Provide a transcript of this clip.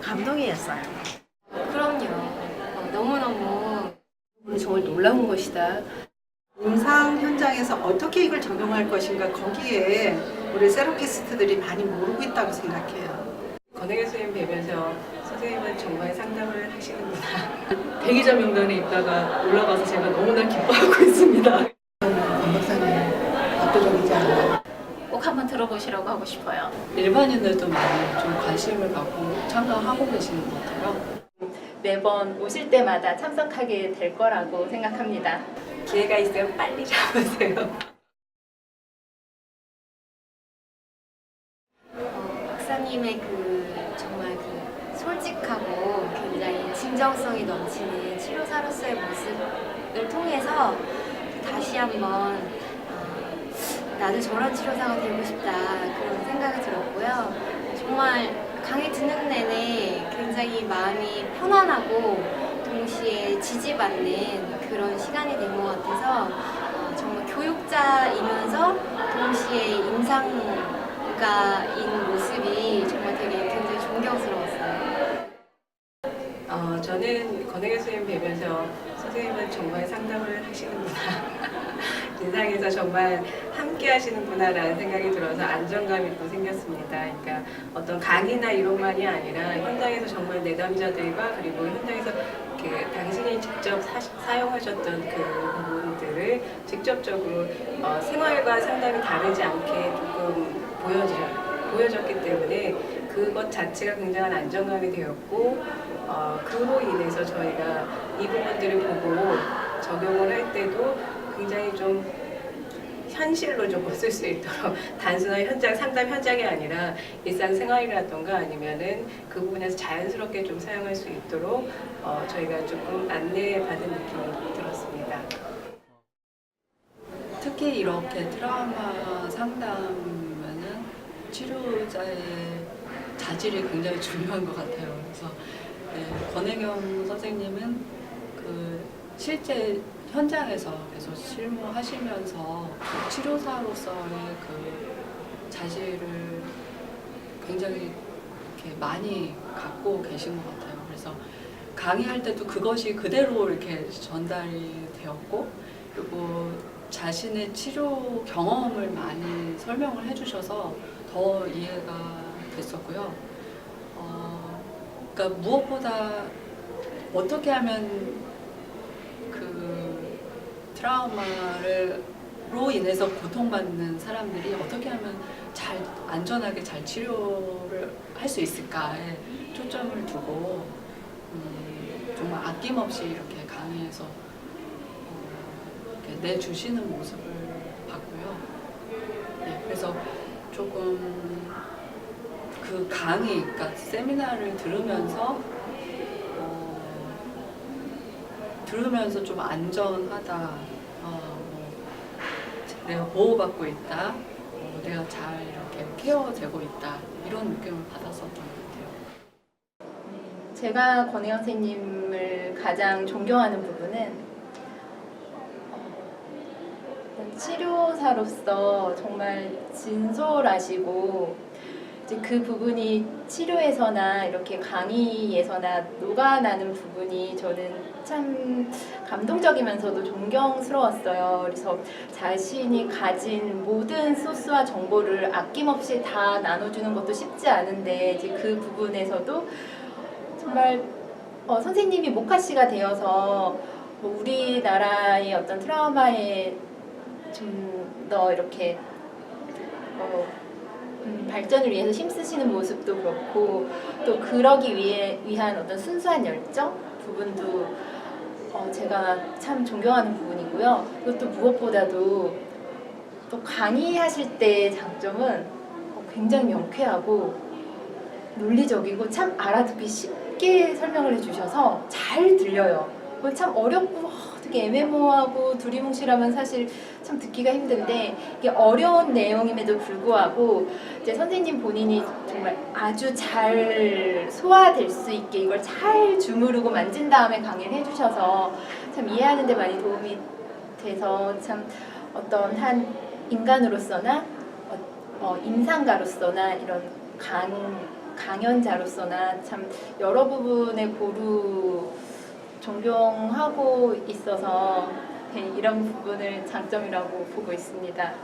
감동이었어요. 그럼요. 어, 너무너무 정말 놀라운 것이다. 임상 현장에서 어떻게 이걸 적용할 것인가 거기에 우리 세라피스트들이 많이 모르고 있다고 생각해요. 권혜교 선생님 뵈면서 선생님은 정말 상담을 하시는구나. 대기자 명단에 있다가 올라가서 제가 너무나 기뻐하고 있습니다. 권 박사님 압도적이지 않나요? 꼭 한번 들어보시라고 하고 싶어요. 일반인들도 많이 좀 관심을 갖고 참가하고 계시는 것 같아요. 매번 오실 때마다 참석하게 될 거라고 생각합니다. 기회가 있으면 빨리 잡으세요. 어, 박사님의 그 정말 그 솔직하고 굉장히 진정성이 넘치는 치료사로서의 모습을 통해서 다시 한번 어, 나도 저런 치료사가 되고 싶다 그런 생각이 들었고요. 정말 강의 듣는 내내 굉장히 마음이 편안하고 동시에 지지받는 그런 시간이 된 것 같아서 어, 정말 교육자이면서 동시에 임상 가인 모습이 정말 되게 굉장히 존경스러웠어요. 어, 저는 권혜교 선생님 뵈면서 선생님은 정말 상담을 하시는구나. 인상에서 정말 함께 하시는구나라는 생각이 들어서 안정감이 또 생겼습니다. 그러니까 어떤 강의나 이론만이 아니라 현장에서 정말 내담자들과 그리고 현장에서 그 당신이 직접 사, 용하셨던그 부분들을 직접적으로 어, 생활과 상담이 다르지 않게 조금 보여져, 보여졌기 때문에 그것 자체가 굉장한 안정감이 되었고 어, 그로 인해서 저희가 이 부분들을 보고 적용을 할 때도 굉장히 좀 현실로 좀쓸수 있도록 단순한 현장 상담 현장이 아니라 일상생활이라던가 아니면은 그 부분에서 자연스럽게 좀 사용할 수 있도록 어, 저희가 조금 안내받은 느낌이 들었습니다. 특히 이렇게 트라우마 상담은 치료자의 자질이 굉장히 중요한 것 같아요. 그래서 네, 권혜경 선생님은 그 실제 현장에서 계속 실무하시면서 치료사로서의 그 자질을 굉장히 이렇게 많이 갖고 계신 것 같아요. 그래서 강의할 때도 그것이 그대로 이렇게 전달이 되었고 그리고 자신의 치료 경험을 많이 설명을 해주셔서 더 이해가 됐었고요. 어, 그러니까 무엇보다 어떻게 하면 그 트라우마를 로 인해서 고통받는 사람들이 어떻게 하면 잘 안전하게 잘 치료를 할 수 있을까에 초점을 두고 음, 정말 아낌없이 이렇게 강의에서 어, 이렇게 내주시는 모습을 봤고요. 네, 그래서 조금 그 강의, 그러니까 세미나를 들으면서 들으면서 좀 안전하다, 어, 뭐, 내가 보호받고 있다, 어, 내가 잘 이렇게 케어되고 있다. 이런 느낌을 받았었던 것 같아요. 제가 권혜영 선생님을 가장 존경하는 부분은 어, 치료사로서 정말 진솔하시고 이제 그 부분이 치료에서나 이렇게 강의에서나 녹아나는 부분이 저는 참 감동적이면서도 존경스러웠어요. 그래서 자신이 가진 모든 소스와 정보를 아낌없이 다 나눠주는 것도 쉽지 않은데 이제 그 부분에서도 정말 어, 선생님이 모카 씨가 되어서 뭐 우리나라의 어떤 트라우마에 좀 더 이렇게 어, 음, 발전을 위해서 힘쓰시는 모습도 그렇고 또 그러기 위해 위한 어떤 순수한 열정 부분도 어, 제가 참 존경하는 부분이고요. 또 무엇보다도 또 강의하실 때의 장점은 어, 굉장히 명쾌하고 논리적이고 참 알아듣기 쉽게 설명을 해주셔서 잘 들려요. 참 어렵고 어, 되게 애매모호하고 두리뭉실하면 사실 참 듣기가 힘든데 이게 어려운 내용임에도 불구하고 이제 선생님 본인이 정말 아주 잘 소화될 수 있게 이걸 잘 주무르고 만진 다음에 강의를 해주셔서 참 이해하는 데 많이 도움이 돼서 참 어떤 한 인간으로서나 어, 어, 임상가로서나 이런 강 강연자로서나 참 여러 부분에 고루 존경하고 있어서 네, 이런 부분을 장점이라고 보고 있습니다.